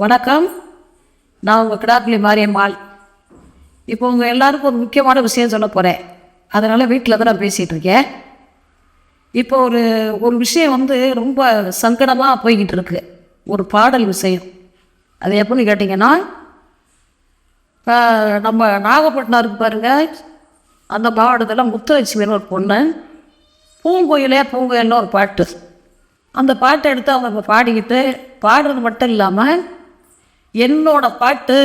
வணக்கம். நான் உங்கள் கிடாப்பிலி மாரியம்மாள். இப்போ உங்கள் எல்லாருக்கும் ஒரு முக்கியமான விஷயம் சொல்ல போகிறேன் அதனால் வீட்டில் தான் நான் பேசிகிட்டு இருக்கேன். இப்போ ஒரு ஒரு விஷயம் வந்து ரொம்ப சங்கடமாக போய்கிட்டு இருக்கு. ஒரு பாடல் விஷயம். அது எப்படின்னு கேட்டிங்கன்னா இப்போ நம்ம நாகப்பட்டினம் இருக்கு பாருங்கள் அந்த மாவட்டத்தில் முத்துலட்சுமின்னு ஒரு பொண்ணு பூங்கோயிலே பூங்கோயில்னு ஒரு பாட்டு. அந்த பாட்டை எடுத்து அவங்க பாடிக்கிட்டு பாடுறது மட்டும் இல்லாமல் என்னோட பாட்டு.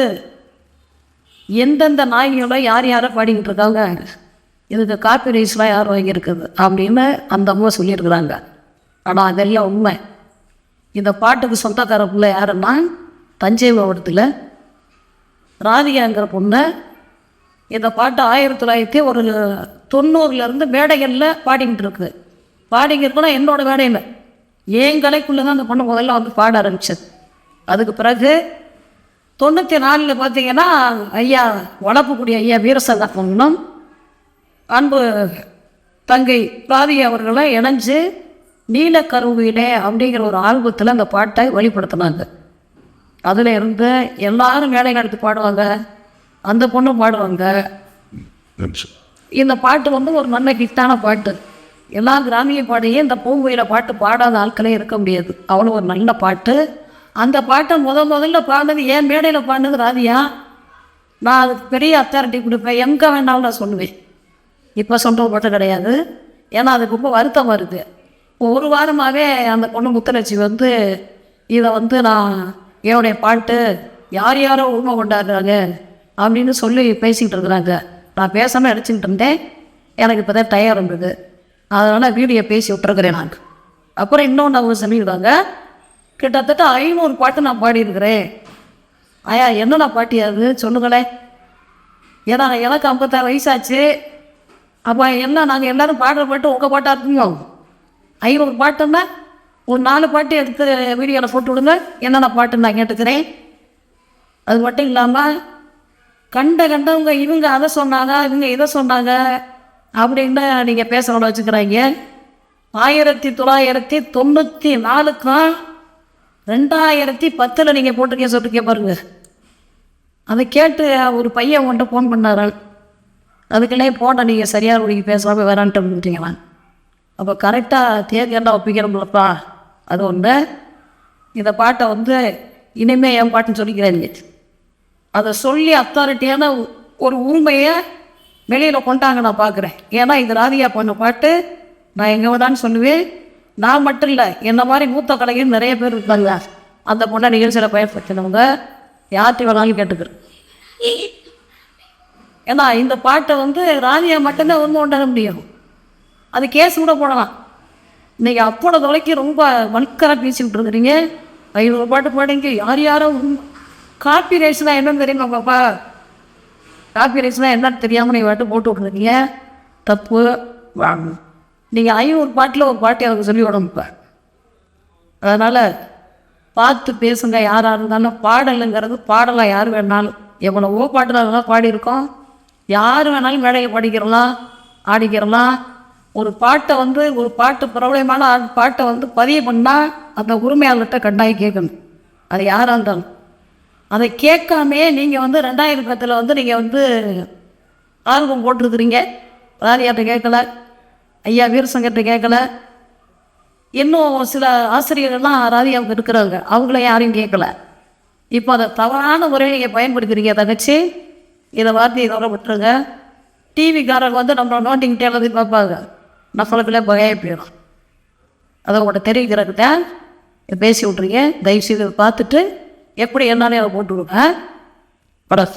எந்தெந்த நாய்களோ யார் யாரோ பாடிக்கிட்டு இருக்காங்க. இதுக்கு காப்பி ரைஸ்லாம் யார் வாங்கியிருக்குது? அப்படின்னு அந்த அம்மா சொல்லியிருக்கிறாங்க. ஆனால் அதெல்லாம் உண்மை. இந்த பாட்டுக்கு சொந்தக்கார பிள்ளை யாருன்னா தஞ்சை மாவட்டத்தில் ராதிகாங்கிற பொண்ணு. இந்த பாட்டு ஆயிரத்தி தொள்ளாயிரத்தி ஒரு தொண்ணூறுலேருந்து மேடைகளில் பாடிக்கிட்டு இருக்குது பாடிக்கிறதுனா என்னோடய என்னோட மேடையில். என் கலைக்குள்ளே தான் அந்த பொண்ணு முதல்ல வந்து பாட ஆரம்பித்தது அதுக்கு பிறகு தொண்ணூற்றி நாலில் பார்த்தீங்கன்னா ஐயா வளர்ப்புக்குடி ஐயா வீரசங்கா பொண்ணும் அன்பு தங்கை ராதிகா அவர்களை இணைஞ்சு நீலக்கருவியிலே அப்படிங்கிற ஒரு ஆல்பத்தில் அந்த பாட்டை வெளிப்படுத்தினாங்க. அதில் இருந்து எல்லாரும் மேடை நடத்தி பாடுவாங்க. அந்த பொண்ணும் பாடுவாங்க. இந்த பாட்டு வந்து ஒரு நல்ல ஹிட்டான பாட்டு. எல்லா கிராமிய பாடியும் இந்த பூங்குயில பாட்டு பாடாத ஆட்களே இருக்க முடியாது. அவ்வளோ ஒரு நல்ல பாட்டு. அந்த பாட்டை முத முதல்ல பாடினது என் மேடையில் பாடினது ராதியா நான் அதுக்கு பெரிய அத்தாரிட்டி கொடுப்பேன். எங்கே வேணாலும் நான் சொல்லுவேன். இப்போ சொல்கிற மட்டும் கிடையாது. ஏன்னா அதுக்கு ரொம்ப வருத்தம் வருது ஒரு வாரமாகவே அந்த பொண்ணு முத்தலட்சி வந்து இதை வந்து நான் என்னுடைய பாட்டு யார் யாரோ உண்மை கொண்டாடுறாங்க அப்படின்னு சொல்லி பேசிக்கிட்டு இருக்கிறாங்க. நான் பேசாமல் அடிச்சுக்கிட்டு இருந்தேன். எனக்கு இப்போ தான் டயர் இருந்தது. அதனால் வீடியோ பேசி விட்டுருக்குறேன் நான். அப்புறம் இன்னொன்று அவங்க சொல்லிடுறாங்க கிட்டத்தட்ட ஐநூறு பாட்டு நான் பாடியிருக்கிறேன். ஐயா என்னடா பாட்டி அது? சொல்லுங்களேன் ஏன்னா எனக்கு ஐம்பத்தாறு வயசாச்சு. அப்போ என்ன நாங்கள் எல்லோரும் பாடுற பாட்டு உங்கள் பாட்டாக இருக்குங்க ஐநூறு பாட்டுன்னா ஒரு நாலு பாட்டு எடுத்து வீடியோவில் போட்டு விடுங்க என்னென்ன பாட்டுன்னு நான் கேட்டுக்கிறேன். அது மட்டும் இல்லாமல் கண்ட கண்டவங்க இவங்க அதை சொன்னாங்க இவங்க இதை சொன்னாங்க அப்படின்னு நீங்கள் பேச வச்சுக்கிறாங்க. ஆயிரத்தி தொள்ளாயிரத்தி தொண்ணூற்றி நாலுக்கும் ரெண்டாயிரத்தி பத்தில் நீங்கள் போட்டிருக்கீங்க சொல்லிருக்கீங்க பாருங்க. அதை கேட்டு ஒரு பையன் உங்கள்கிட்ட ஃபோன் பண்ணாரான் அதுக்குள்ளே போன நீங்கள் சரியாக நீங்கள் பேசாமல் வேறான்ட்டு வந்துட்டீங்களா அப்போ கரெக்டாக தேர்தலில் ஒப்பிக்கிறோம்லப்பா அது ஒன்று இந்த பாட்டை வந்து இனிமேல் என் பாட்டுன்னு சொல்லிக்கிறேன் அதை சொல்லி அத்தாரிட்டியான ஒரு உண்மையை வெளியில் கொண்டாங்க நான் பார்க்குறேன் ஏன்னா இது ராதியா பண்ண பாட்டு. நான் எங்கே தான் சொல்லுவேன். நான் மட்டும் இல்லை என்ன மாதிரி மூத்த கலைஞர் நிறைய பேர் இருக்காங்க. அந்த பொண்ணை நிகழ்ச்சியில் பயன்படுத்தினவங்க யார்கிட்ட வேணாலும் கேட்டுக்கிறேன். ஏன்னா இந்த பாட்டை வந்து ராணியா மட்டும்தான் வந்து கொண்டாட முடியும். அது கேஸ் கூட போடலாம். நீங்கள் அப்போட தொலைக்கு ரொம்ப வல்கராக பேசிக்கிட்டு இருக்கிறீங்க. ஐநூறு பாட்டு பாடுங்க. யார் யாரோ காப்பி ரைஸ்னால் என்னன்னு தெரியுமா பாப்பா காப்பி ரைஸ்னால் என்னன்னு தெரியாமல் நீங்கள் பாட்டு போட்டு விட்ருக்கீங்க தப்பு. வாங்க நீங்கள் ஐநூறு பாட்டில் ஒரு பாட்டு எனக்கு சொல்லி விடணும்ப்பா. அதனால் பார்த்து பேசுங்க யாராக இருந்தாலும் பாடலுங்கிறது பாடலாம் யார் வேணாலும். எவ்வளவோ பாட்டுலாம் நாங்கள் பாடியிருக்கோம். யார் வேணாலும் மேடையை பாடிக்கிறலாம் ஆடிக்கிறலாம். ஒரு பாட்டை வந்து ஒரு பாட்டு பிரபலமான பாட்டை வந்து பதிவு பண்ணால் அந்த உரிமையாளர்கிட்ட கண்டாயி கேட்கணும். அது யாராக இருந்தாலும். அதை கேட்காமே நீங்கள் வந்து ரெண்டாயிரம் பத்தில் வந்து நீங்கள் வந்து ஆல்பம் போட்டிருக்கிறீங்க. யார்கிட்ட கேட்கல? ஐயா வீரசங்கர்கிட்ட கேட்கல இன்னும் சில ஆசிரியர்கள்லாம் ராதியாவுக்கு இருக்கிறாங்க. அவங்கள யாரையும் கேட்கல இப்போ அதை தவறான முறையில் நீங்கள் பயன்படுத்துகிறீங்க தங்கச்சி. இதை வார்த்தையை தவிர விட்டுருங்க. டிவிக்காரங்க வந்து நம்ம நோட்டிங்கிட்டே எல்லாத்தையும் பார்ப்பாங்க. நம்மளுக்குள்ளே பகைய போயிடும். அதை உங்கள்கிட்ட தெரிவிக்கிறதுக்கு தான் இதை பேசி விட்றீங்க தயவுசெய்து பார்த்துட்டு எப்படி என்னாலே அதை போட்டு விடுங்க. படம்